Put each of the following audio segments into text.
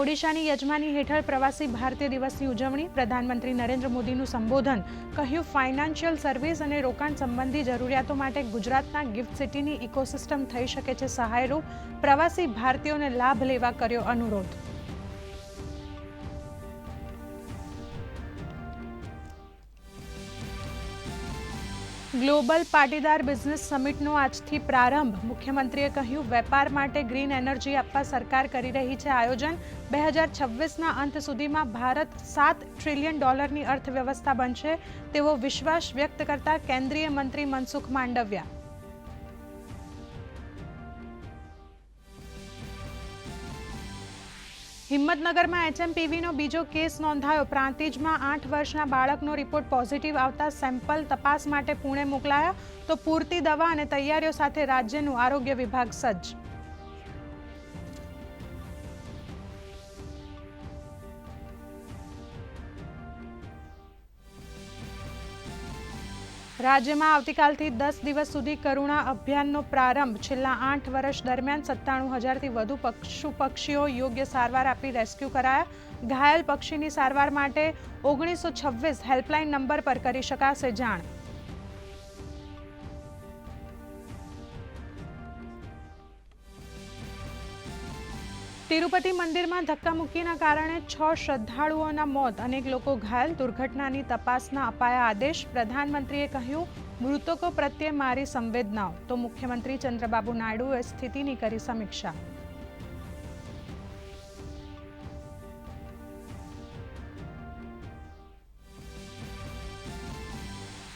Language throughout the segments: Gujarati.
ઓડિશાની યજમાની હેઠળ પ્રવાસી ભારતીય દિવસની ઉજવણી, પ્રધાનમંત્રી નરેન્દ્ર મોદીનું સંબોધન, કહ્યું ફાઇનાન્શિયલ સર્વિસ અને રોકાણ સંબંધી જરૂરિયાતો માટે ગુજરાતના ગિફ્ટ સિટીની ઇકોસિસ્ટમ થઈ શકે છે સહાયરૂપ. પ્રવાસી ભારતીયોને લાભ લેવા કર્યો અનુરોધ. ગ્લોબલ પાટીદાર બિઝનેસ સમિટનો આજથી પ્રારંભ. મુખ્યમંત્રીએ કહ્યું, વેપાર માટે ગ્રીન એનર્જી આપવા સરકાર કરી રહી છે આયોજન. બે હજાર છવ્વીસના અંત સુધીમાં ભારત સાત ટ્રિલિયન ડોલરની અર્થવ્યવસ્થા બનશે તેવો વિશ્વાસ વ્યક્ત કરતા કેન્દ્રીય મંત્રી મનસુખ માંડવિયા. હિંમતનગરમાં એચએમપીવીનો બીજો કેસ નોંધાયો. પ્રાંતિજમાં આઠ વર્ષના બાળકનો રિપોર્ટ પોઝિટિવ આવતા સેમ્પલ તપાસ માટે પુણે મોકલાયા. તો પૂરતી દવા અને તૈયારીઓ સાથે રાજ્યનું આરોગ્ય વિભાગ સજ્જ. રાજ્યમાં આવતીકાલથી દસ દિવસ સુધી કરુણા અભિયાનનો પ્રારંભ. છેલ્લા આઠ વર્ષ દરમિયાન સત્તાણું હજારથી વધુ પશુ પક્ષીઓ યોગ્ય સારવાર આપી રેસ્ક્યુ કરાયા. ઘાયલ પક્ષીની સારવાર માટે ઓગણીસો છવ્વીસ હેલ્પલાઇન નંબર પર કરી શકાશે જાણ. તિરુપતિ મંદિરમાં ધક્કા મુક્કીના કારણે છ શ્રદ્ધાળુઓના મોત. અનેક લોકો ઘાયલ. દુર્ઘટનાની તપાસના અપાયા આદેશ. પ્રધાનમંત્રીએ કહ્યું, મૃતકો પ્રત્યે મારી સંવેદનાઓ. તો મુખ્યમંત્રી ચંદ્રબાબુ નાયડુએ સ્થિતિની કરી સમીક્ષા.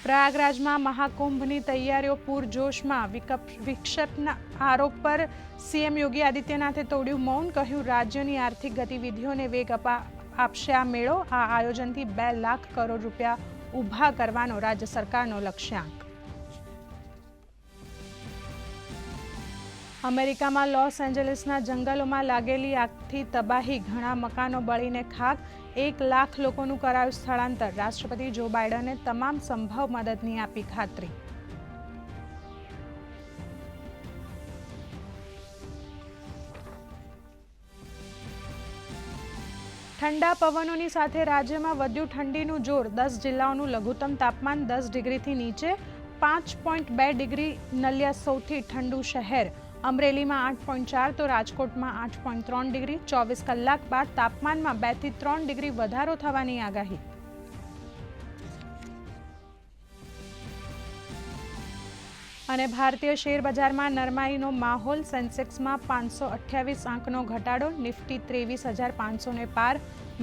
પ્રયાગરાજમાં મહાકુંભની તૈયારીઓ પૂરજોશમાં. વિક્ષેપના આરોપ પર સીએમ યોગી આદિત્યનાથે તોડ્યું મૌન, કહ્યું રાજ્યની આર્થિક ગતિવિધિઓને વેગ અપા, આપશે આ મેળો. આ આયોજનથી બે લાખ કરોડ રૂપિયા ઊભા કરવાનો રાજ્ય સરકારનો લક્ષ્યાંક. અમેરિકામાં લોસ એન્જલિસના જંગલોમાં લાગેલી આગથી તબાહી, ઘણા મકાનો બળીને ખાક, એક લાખ લોકોનું કરાયું સ્થળાંતર. રાષ્ટ્રપતિ જો બાઇડને તમામ સંભવ મદદની આપી ખાતરી. ઠંડા પવનોની સાથે રાજ્યમાં વધ્યું ઠંડીનું જોર. દસ જિલ્લાઓનું લઘુત્તમ તાપમાન દસ ડિગ્રીથી નીચે, પાંચ પોઈન્ટ બે ડિગ્રી નલિયા સૌથી ઠંડુ શહેર. અમરેલીમાં આઠ પોઈન્ટ ચાર, તો રાજકોટમાં આઠ પોઈન્ટ ત્રણ ડિગ્રી. ચોવીસ કલાક બાદ તાપમાનમાં બેથી ત્રણ ડિગ્રી વધારો થવાની આગાહી. અને ભારતીય શેર બજારમાં નરમાઈનો માહોલ. સેન્સેક્સમાં પાંચસો અઠ્યાવીસ આંકનો ઘટાડો. નિફ્ટી ત્રેવીસ હજાર પાંચસોને પાર.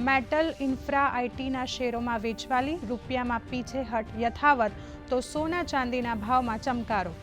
મેટલ ઇન્ફ્રા આઈટીના શેરોમાં વેચવાલી. રૂપિયામાં પીછે હટ યથાવત, તો સોના ચાંદીના ભાવમાં ચમકારો.